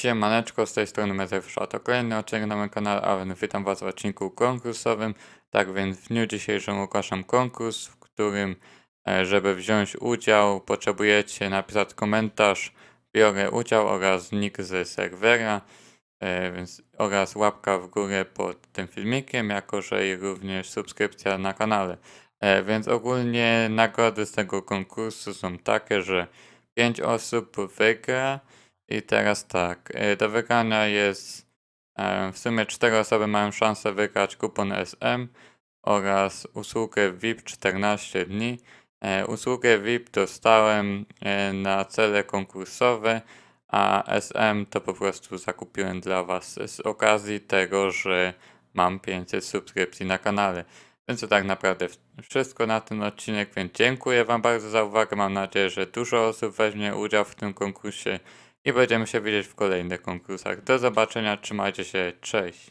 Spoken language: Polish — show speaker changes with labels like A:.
A: Siemaneczko, z tej strony Mezewsza. To kolejny odcinek na moim kanale, a więc witam Was w odcinku konkursowym. Tak więc w dniu dzisiejszym ogłaszam konkurs, w którym, e, żeby wziąć udział, potrzebujecie napisać komentarz, biorę udział oraz nick ze serwera, e, więc oraz łapka w górę pod tym filmikiem, jako że i również subskrypcja na kanale. E, Więc ogólnie nagrody z tego konkursu są takie, że 5 osób wygra. I teraz tak, e, do wygrania jest e, w sumie 4 osoby mają szansę wygrać kupon SM oraz usługę VIP 14 dni. E, Usługę VIP dostałem e, na cele konkursowe, a SM to po prostu zakupiłem dla Was z okazji tego, że mam 500 subskrypcji na kanale. Więc to tak naprawdę wszystko na ten odcinek, więc dziękuję Wam bardzo za uwagę. Mam nadzieję, że dużo osób weźmie udział w tym konkursie i będziemy się widzieć w kolejnych konkursach. Do zobaczenia, trzymajcie się, cześć!